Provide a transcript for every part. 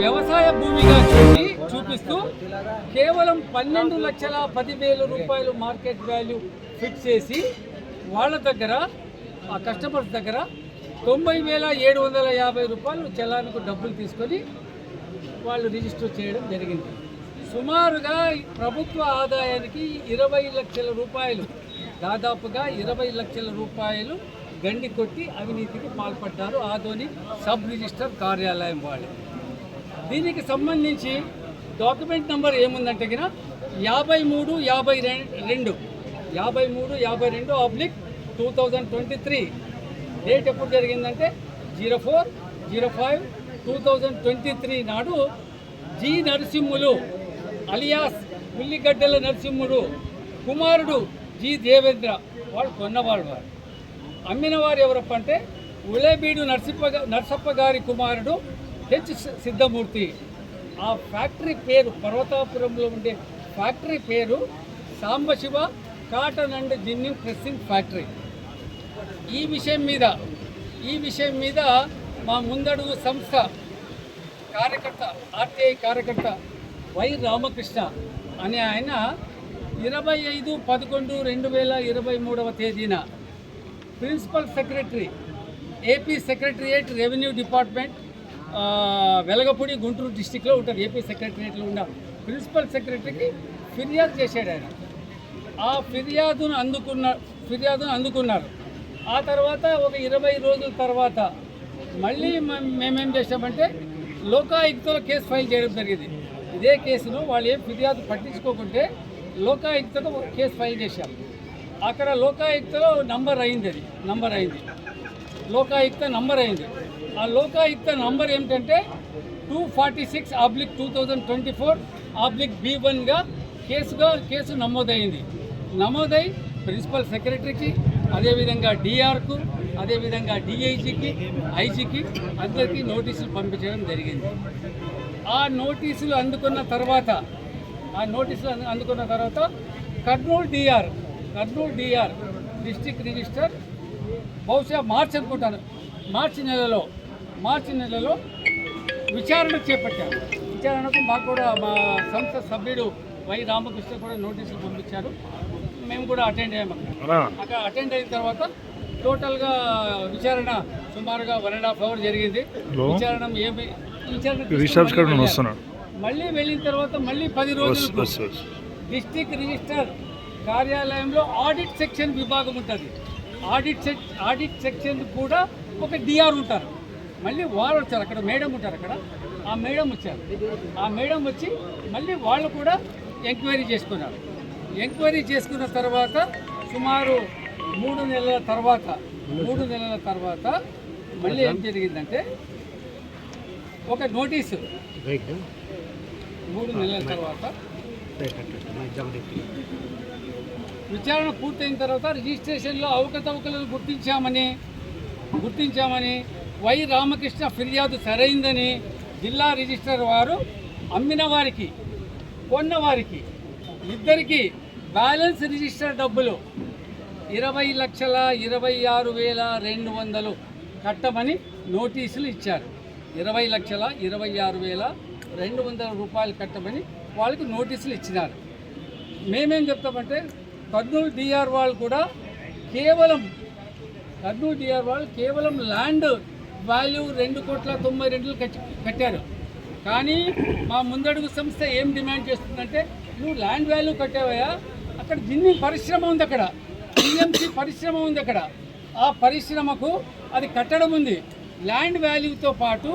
వ్యవసాయ భూమిగా చూసి చూపిస్తూ కేవలం పన్నెండు లక్షల పదివేల రూపాయలు మార్కెట్ వాల్యూ ఫిక్స్ చేసి వాళ్ళ దగ్గర ఆ కస్టమర్స్ దగ్గర తొంభై వేల ఏడు వందల యాభై రూపాయలు చలానికి డబ్బులు తీసుకొని వాళ్ళు రిజిస్టర్ చేయడం జరిగింది. సుమారుగా ప్రభుత్వ ఆదాయానికి ఇరవై లక్షల రూపాయలు దాదాపుగా ఇరవై లక్షల రూపాయలు గండి కొట్టి అవినీతికి పాల్పడ్డారు. ఆదోని సబ్ రిజిస్టర్ కార్యాలయం వాళ్ళు. దీనికి సంబంధించి డాక్యుమెంట్ నెంబర్ ఏముందంటే గిన యాభై మూడు యాభై రెండు. యాభై మూడు యాభై రెండు oblique two thousand twenty three. Date ఎప్పుడు జరిగిందంటే zero four zero five two thousand twenty three నాడు జి నరసింహులు అలియాస్ ఉల్లిగడ్డల నరసింహుడు కుమారుడు జి దేవేంద్ర వాళ్ళు కొన్నవాడు వారు అమ్మినవారు ఎవరప్ప అంటే ఉలేబీడు నరసింహ నరసప్ప గారి కుమారుడు హెచ్ సిద్ధమూర్తి. ఆ ఫ్యాక్టరీ పేరు పర్వతాపురంలో ఉండే ఫ్యాక్టరీ పేరు Sambasiva cotton and ginning pressing factory. ఈ విషయం మీద ఈ విషయం మీద మా ముందడుగు సంస్థ కార్యకర్త ఆర్టీఐ కార్యకర్త వై రామకృష్ణ అనే ఆయన ఇరవై ఐదు పదకొండు రెండు వేల ఇరవై మూడవ తేదీన principal secretary AP secretariat revenue department Velagapudi Guntur డిస్టిక్లో ఉంటుంది ఏపీ సెక్రటరియట్లో ఉన్న ప్రిన్సిపల్ సెక్రటరీకి ఫిర్యాదు చేశాడు ఆయన. ఆ ఫిర్యాదును అందుకున్న ఫిర్యాదును అందుకున్నారు. ఆ తర్వాత ఒక ఇరవై రోజుల తర్వాత మళ్ళీ మేమేం చేసామంటే లోకాయుక్తలో కేసు ఫైల్ చేయడం జరిగింది. ఇదే కేసును వాళ్ళు ఏం ఫిర్యాదు పట్టించుకోకుంటే లోకాయుక్తలో ఒక కేసు ఫైల్ చేశాం అక్కడ లోకాయుక్తలో నంబర్ అయింది అది నంబర్ అయింది. లోకాయుక్త నంబర్ అయింది. ఆ లోకాయుక్త నంబర్ ఏమిటంటే two forty six oblique two thousand twenty four oblique B వన్గా కేసుగా కేసు నమోదైంది. నమోదై ప్రిన్సిపల్ సెక్రటరీకి అదేవిధంగా డిఆర్కు అదేవిధంగా డిఐజీకి ఐజీకి అందరికీ నోటీసులు పంపించడం జరిగింది. ఆ నోటీసులు అందుకున్న తర్వాత ఆ నోటీసులు అందుకున్న తర్వాత Kurnool DR Kurnool DR district register బహుశా మార్చి అనుకుంటాను మార్చి నెలలో మార్చి నెలలో విచారణ చేపట్టారు. విచారణకు మాకు కూడా మా సంస్థ సభ్యుడు వై రామకృష్ణ కూడా నోటీసులు పంపించారు. మేము కూడా అటెండ్ అయ్యాము అక్కడ. అటెండ్ అయిన తర్వాత టోటల్గా విచారణ సుమారుగా వన్ అండ్ హాఫ్ అవర్ జరిగింది. విచారణ ఏమి విచారణ. మళ్ళీ వెళ్ళిన తర్వాత మళ్ళీ పది రోజులు డిస్టిక్ రిజిస్టర్ కార్యాలయంలో ఆడిట్ సెక్షన్ విభాగం ఉంటుంది. ఆడిట్ సెక్ ఆడిట్ సెక్షన్ కూడా ఒక డిఆర్ ఉంటారు. మళ్ళీ వారు వచ్చారు అక్కడ మేడం ఉంటారు అక్కడ. ఆ మేడం వచ్చారు. ఆ మేడం వచ్చి మళ్ళీ వాళ్ళు కూడా ఎంక్వైరీ చేసుకున్నారు. ఎంక్వైరీ చేసుకున్న తర్వాత సుమారు మూడు నెలల తర్వాత మూడు నెలల తర్వాత మళ్ళీ ఏం జరిగిందంటే ఒక నోటీసు. మూడు నెలల తర్వాత విచారణ పూర్తయిన తర్వాత రిజిస్ట్రేషన్లో అవకతవకలను గుర్తించామని గుర్తించామని వై రామకృష్ణ ఫిర్యాదు సరైందని జిల్లా రిజిస్టర్ వారు అమ్మిన వారికి కొన్న వారికి ఇద్దరికి బ్యాలెన్స్ రిజిస్టర్ డబ్బులు ఇరవై లక్షల ఇరవై ఆరు వేల రెండు వందలు కట్టమని నోటీసులు ఇచ్చారు. ఇరవై లక్షల ఇరవై ఆరు వేల రెండు వందల రూపాయలు కట్టమని వాళ్ళకి నోటీసులు ఇచ్చినారు. మేమేం చెప్తామంటే కర్నూలు డిఆర్ వాళ్ళు కూడా కేవలం కర్నూలు డిఆర్ వాళ్ళు కేవలం ల్యాండ్ వాల్యూ రెండు కోట్ల తొంభై రెండు కట్టి కట్టారు. కానీ మా ముందడుగు సంస్థ ఏం డిమాండ్ చేస్తుందంటే నువ్వు ల్యాండ్ వాల్యూ కట్టావయ్యా అక్కడ జిన్ని పరిశ్రమ ఉంది అక్కడ. టీఎంసీ పరిశ్రమ ఉంది అక్కడ. ఆ పరిశ్రమకు అది కట్టడం ఉంది. ల్యాండ్ వాల్యూతో పాటు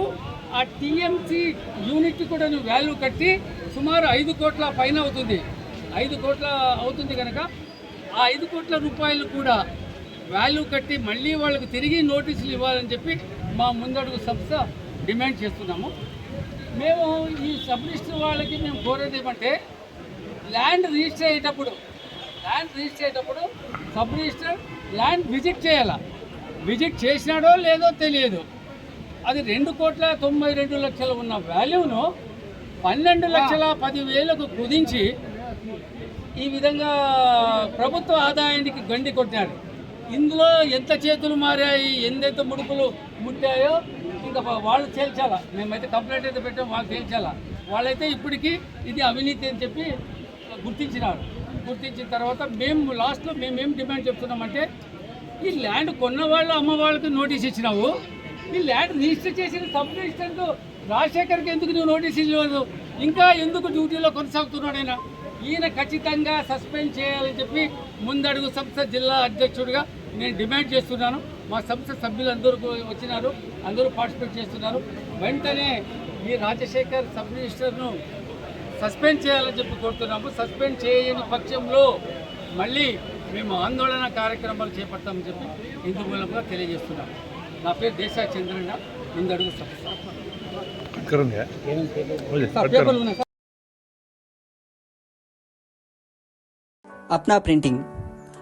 ఆ టీఎంసీ యూనిట్ కూడా నువ్వు వాల్యూ కట్టి సుమారు ఐదు కోట్ల పైన అవుతుంది. ఐదు కోట్ల అవుతుంది కనుక ఆ ఐదు కోట్ల రూపాయలు కూడా వాల్యూ కట్టి మళ్ళీ వాళ్ళకి తిరిగి నోటీసులు ఇవ్వాలని చెప్పి మా ముందడుగు సంస్థ డిమాండ్ చేస్తున్నాము. మేము ఈ సబ్ వాళ్ళకి మేము కోరేది ఏమంటే ల్యాండ్ రిజిస్టర్ అయ్యేటప్పుడు ల్యాండ్ రిజిస్టర్ అయ్యేటప్పుడు సబ్ రిజిస్టర్ ల్యాండ్ విజిట్ చేయాల? విజిట్ చేసినాడో లేదో తెలియదు. అది రెండు కోట్ల తొంభై రెండు లక్షలు ఉన్న వాల్యూను పన్నెండు లక్షల పదివేలకు కుదించి ఈ విధంగా ప్రభుత్వ ఆదాయానికి గండి కొట్టాడు ఇందులో ఎంత చేతులు మారాయి ఎంతెంత ముడుపులు ముట్టాయో ఇంకా వాళ్ళు తేల్చాలా. మేమైతే కంప్లైంట్ అయితే పెట్టాం వాళ్ళు తేల్చాలా. వాళ్ళైతే ఇప్పటికీ ఇది అవినీతి అని చెప్పి గుర్తించినారు. గుర్తించిన తర్వాత మేము లాస్ట్లో మేమేం డిమాండ్ చెప్తున్నామంటే ఈ ల్యాండ్ కొన్న వాళ్ళు అమ్మ వాళ్ళకి నోటీస్ ఇచ్చినావు. ఈ ల్యాండ్ రిజిస్టర్ చేసిన సబ్ రిజిస్టర్కు రాజశేఖర్కి ఎందుకు నువ్వు నోటీస్ ఇవ్వలేదు? ఇంకా ఎందుకు డ్యూటీలో కొనసాగుతున్నాడు ఆయన? ఈయన ఖచ్చితంగా సస్పెండ్ చేయాలని చెప్పి ముందడుగు సంస్థ జిల్లా అధ్యక్షుడిగా నేను డిమాండ్ చేస్తున్నాను మా సంస్థ సభ్యులందరూ కూ- వచ్చినారు అందరూ పార్టిసిపేట్ చేస్తున్నారు వెంటనే ఈ రాజశేఖర్ సబ్ రిజిస్టర్ను సస్పెండ్ చేయాలని చెప్పి కోరుతున్నాము సస్పెండ్ చేయని పక్షంలో మళ్ళీ మేము ఆందోళన కార్యక్రమాలు చేపడతామని చెప్పి ఇందు మూలంగా తెలియజేస్తున్నాము నా పేరు దేశా చంద్రన్న ముందడుగు సంస్థ करूँगा సార్,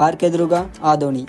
RK Adoni.